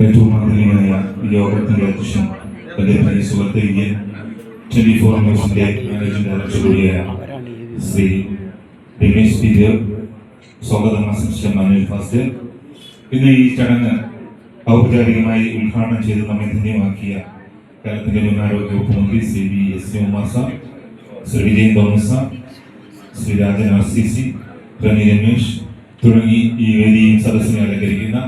ഏറ്റവും ഈ യോഗത്തിന്റെ അധ്യക്ഷൻ എന്റെ പ്രിയ സുഹൃത്ത് ഇന്ത്യൻ ട്വന്റി ഫോർ ന്യൂസിന്റെ മാനേജിംഗ് ഡയറക്ടർ കൂടിയായ ശ്രീ രമേശ് പി. ദേവ്. സ്വാഗതം ആശംസിച്ച മാനുവൽ ഫാസ്റ്റ് ഇന്ന് ഈ ചടങ്ങ് ഔപചാരികമായി ഉദ്ഘാടനം ചെയ്ത് നമ്മെ ധന്യമാക്കിയ കേരളത്തിന്റെ മുന്നാരോഗ്യ വകുപ്പ് മന്ത്രി Shri V S Umar sir Shri Vijayan Thomas Shri Rajan R C C Rani Ramesh തുടങ്ങി ഈ വേദിയും സദസ്സിനെ അലങ്കരിക്കുന്ന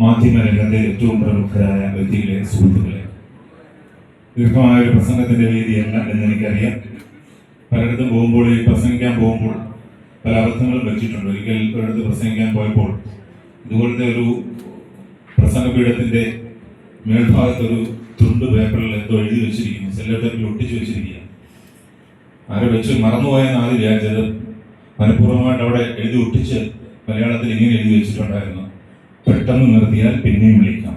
മാധ്യമ രംഗത്തെ ഏറ്റവും പ്രമുഖരായ വ്യക്തികളെ സുഹൃത്തുക്കളെ. ദീർഘമായ ഒരു പ്രസംഗത്തിന്റെ വേദിയല്ല എന്ന് എനിക്കറിയാം. പലയിടത്തും പോകുമ്പോൾ ഈ പ്രസംഗിക്കാൻ പോകുമ്പോൾ പല അബദ്ധങ്ങളും വെച്ചിട്ടുണ്ട്. ഒരിക്കൽ ഒരിടത്ത് പ്രസംഗിക്കാൻ പോയപ്പോൾ ഇതുപോലത്തെ ഒരു പ്രസംഗപീഠത്തിന്റെ മേൽഭാഗത്തൊരു തുണ്ട് പേപ്പറിൽ എന്തോ എഴുതി വെച്ചിരിക്കുന്നു. സെല്ലോ ടേപ്പിൽ ഒട്ടിച്ചു വെച്ചിരിക്കുക ആരെ വെച്ച് മറന്നുപോയെന്ന് ആദ്യം വിചാരിച്ചത് മനഃപൂർവമായിട്ട് അവിടെ എഴുതി ഒട്ടിച്ച് മലയാളത്തിൽ ഇങ്ങനെ എഴുതി വെച്ചിട്ടുണ്ടായിരുന്നു. പെട്ടെന്ന് നിർത്തിയാൽ പിന്നെയും വിളിക്കാം.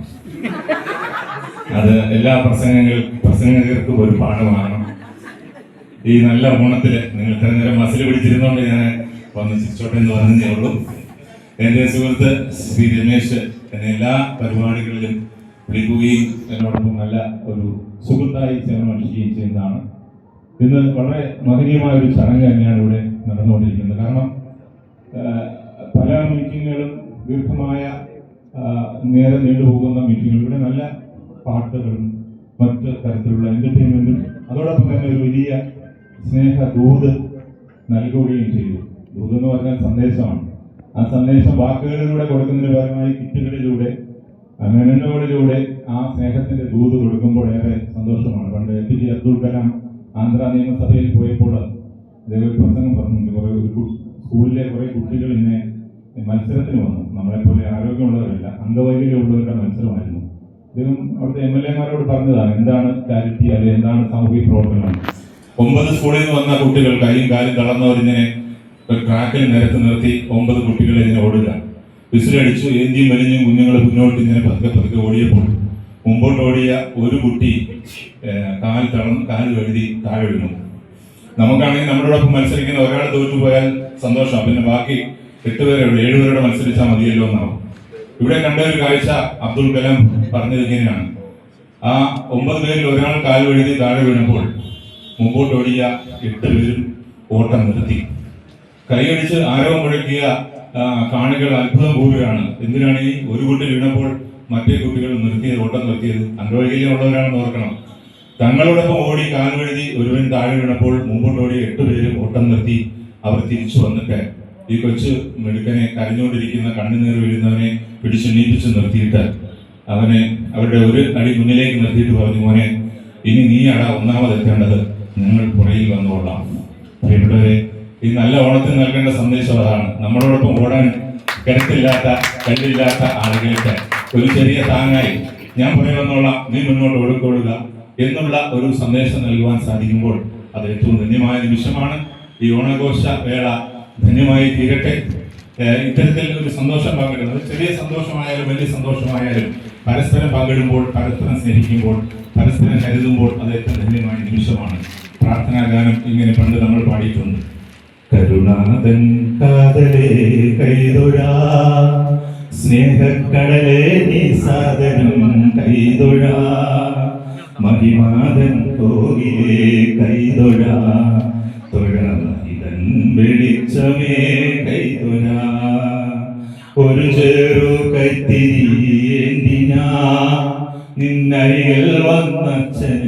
അത് എല്ലാ പ്രസംഗങ്ങൾ പ്രസംഗകർക്കും ഒരു പാഠമാണ് ഈ നല്ല ഓണത്തിൽ നിങ്ങൾ ഇത്ര നേരം മസിൽ പിടിച്ചിരുന്നോണ്ട് ഞാൻ വന്ന് ചിരിച്ചോട്ടെ എന്ന് പറഞ്ഞേ ഉള്ളൂ. എന്റെ സുഹൃത്ത് ശ്രീ രമേശ് എന്നെ എല്ലാ പരിപാടികളിലും വിളിക്കുകയും എന്നോടൊപ്പം നല്ല ഒരു സുഹൃത്തായി സേവനമനുഷ്ഠിക്കുകയും ചെയ്യുന്നതാണ്. ഇന്ന് വളരെ മഹനീയമായ ഒരു ചടങ്ങ് തന്നെയാണ് ഇവിടെ നടന്നുകൊണ്ടിരിക്കുന്നത്. കാരണം പല മീറ്റിങ്ങുകളും ദീർഘമായ നേരം നീണ്ടുപോകുന്ന മീറ്റിങ്ങുകൾ ഇവിടെ നല്ല പാട്ടുകളും മറ്റ് തരത്തിലുള്ള എന്റർടൈൻമെന്റും അതോടൊപ്പം തന്നെ ഒരു വലിയ സ്നേഹ ദൂത് നൽകുകയും ചെയ്തു. ദൂത് എന്ന് പറഞ്ഞാൽ സന്ദേശമാണ്. ആ സന്ദേശം വാക്കുകളിലൂടെ കൊടുക്കുന്നതിന് പകരമായി കിറ്റുകളിലൂടെ മെനലുകളിലൂടെ ആ സ്നേഹത്തിന്റെ ദൂത് കൊടുക്കുമ്പോൾ ഏറെ സന്തോഷമാണ്. പണ്ട് A P J Abdul Kalam Andhra നിയമസഭയിൽ പോയപ്പോൾ അദ്ദേഹം പ്രസംഗം പറഞ്ഞിട്ടുണ്ട് കുറേ ഒരു സ്കൂളിലെ കുറേ കുട്ടികൾ ഇങ്ങനെ മത്സരത്തിന് വന്നു. നമ്മളെപ്പോലെ ആരോഗ്യമുള്ളവരല്ല. അംഗവൈകല്യമുള്ളവരുടെ മത്സരമായിരുന്നു. അദ്ദേഹം അവിടുത്തെ എം എൽ എമാരോട് പറഞ്ഞതാണ് എന്താണ് ചാരിറ്റി അല്ലെങ്കിൽ എന്താണ് സാമൂഹിക പ്രവർത്തനം? ഒമ്പത് സ്കൂളിൽ നിന്ന് വന്ന കുട്ടികൾ കൈയും കാലും തളർന്നവരിങ്ങനെ ട്രാക്കിൽ നിരത്ത് നിർത്തി ഒമ്പത് കുട്ടികളെ ഇങ്ങനെ ഓടുക. വിസിലടിച്ചു ഏന്തിയും വലിഞ്ഞും കുഞ്ഞുങ്ങൾ മുന്നോട്ട് ഇങ്ങനെ പതുക്കെ പതുക്കെ ഓടിയപ്പോൾ മുമ്പോട്ട് ഓടിയ ഒരു കുട്ടി കാൽ തളർന്ന് കാൽ കഴുതി താഴെ വീണു. നമുക്കാണെങ്കിൽ നമ്മളോടൊപ്പം മത്സരിക്കുന്ന ഒരാൾ തോറ്റുപോയാൽ സന്തോഷം. പിന്നെ ബാക്കി എട്ടുപേരെ ഉള്ളൂ ഏഴുപേരോട് മത്സരിച്ചാൽ മതിയല്ലോ എന്നാവും ഇവിടെ കണ്ട ഒരു കാഴ്ച അബ്ദുൽ കലാം പറഞ്ഞത് ഇങ്ങനെയാണ്. ആ ഒമ്പത് പേരിൽ ഒരാൾ കാൽ വഴുതി താഴെ വീണപ്പോൾ മുമ്പോട്ട് ഓടിയ എട്ട് പേരും ഓട്ടം നിർത്തി. കൈയടിച്ച് ആരവം മുഴക്കിയ കാണികൾ അത്ഭുതം പോവുകയാണ് എന്തിനാണ് ഈ ഒരു കുട്ടി വീണപ്പോൾ മറ്റേ കുട്ടികൾ നിർത്തിയത് ഓട്ടം നിർത്തിയത്? അംഗവൈകല്യമുള്ളവരാണെന്ന് ഓർക്കണം. തങ്ങളോടൊപ്പം ഓടി കാൽ വഴുതി ഒരുവൻ താഴെ വീണപ്പോൾ മുമ്പോട്ട് ഓടി എട്ട് പേരും ഓട്ടം നിർത്തി അവർ തിരിച്ചു വന്നിട്ട് ഈ കൊച്ചു മെടുക്കനെ കരഞ്ഞുകൊണ്ടിരിക്കുന്ന കണ്ണുനീർ വീഴുന്നവനെ പിടിച്ചെണ്ണീപ്പിച്ച് നിർത്തിയിട്ട് അവനെ അവരുടെ ഒരു അടി മുന്നിലേക്ക് നിർത്തിയിട്ട് പറഞ്ഞു മോനെ ഇനി നീയാണ് ഒന്നാമത് എത്തേണ്ടത്. ഞങ്ങൾ പുറയിൽ വന്നുകൊള്ളാം. പ്രിയപ്പെട്ടവരെ ഈ നല്ല ഓണത്തിന് നൽകേണ്ട സന്ദേശം അതാണ്. നമ്മളോടൊപ്പം ഓടാൻ കരുത്തില്ലാത്ത കല്ലില്ലാത്ത ആളുകൾക്ക് ഒരു ചെറിയ താങ്ങായി ഞാൻ പുറയിൽ വന്നോളാം. നീ മുന്നോട്ട് ഓടിക്കൊള്ളുക എന്നുള്ള ഒരു സന്ദേശം നൽകുവാൻ സാധിക്കുമ്പോൾ അത് ഏറ്റവും ധന്യമായ നിമിഷമാണ്. ഈ ഓണഘോഷ വേള ധന്യമായി തീരട്ടെ ഇത്തരത്തിൽ ഒരു സന്തോഷം പങ്കിടുന്നത് ചെറിയ സന്തോഷമായാലും വലിയ സന്തോഷമായാലും പരസ്പരം പങ്കിടുമ്പോൾ പരസ്പരം സ്നേഹിക്കുമ്പോൾ പരസ്പരം കരുതുമ്പോൾ അത് ഏറ്റവും ധന്യമായ നിമിഷമാണ്. പ്രാർത്ഥനാ ഗാനം ഇങ്ങനെ പണ്ട് നമ്മൾ പാടിയിട്ടുണ്ട്. കരുണാതൻ കാതലേ കൈതൊഴാ. സ്നേഹക്കടലേ നീ കൈതൊഴാ. മഹിമാതൻ കോകിലേ കൈതൊഴാ. വെളിച്ചമേ കൈതൊഴാ ഒരു ചെറു കത്തിരിയേന്തിനാ നിന്നരികൾ വന്നച്ഛനെത്തവേ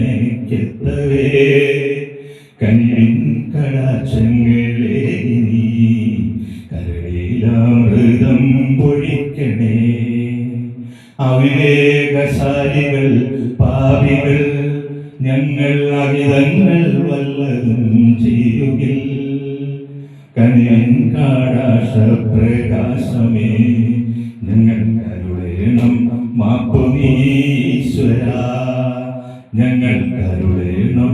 കണ്ണിൻ കടാക്ഷങ്ങളെ നീ. കരളിലാമൃതം പൊഴിക്കണേ. അവിവേകശാലികൾ പാപികൾ ഞങ്ങൾ അവിധങ്ങൾ വല്ലതും ചെയ്യുകിൽ കന്യൻ കാടാശ പ്രകാശമേ ഞങ്ങൾ കരുളേണം മാപ്പു നീശ്വര ഞങ്ങൾ കരുളേണം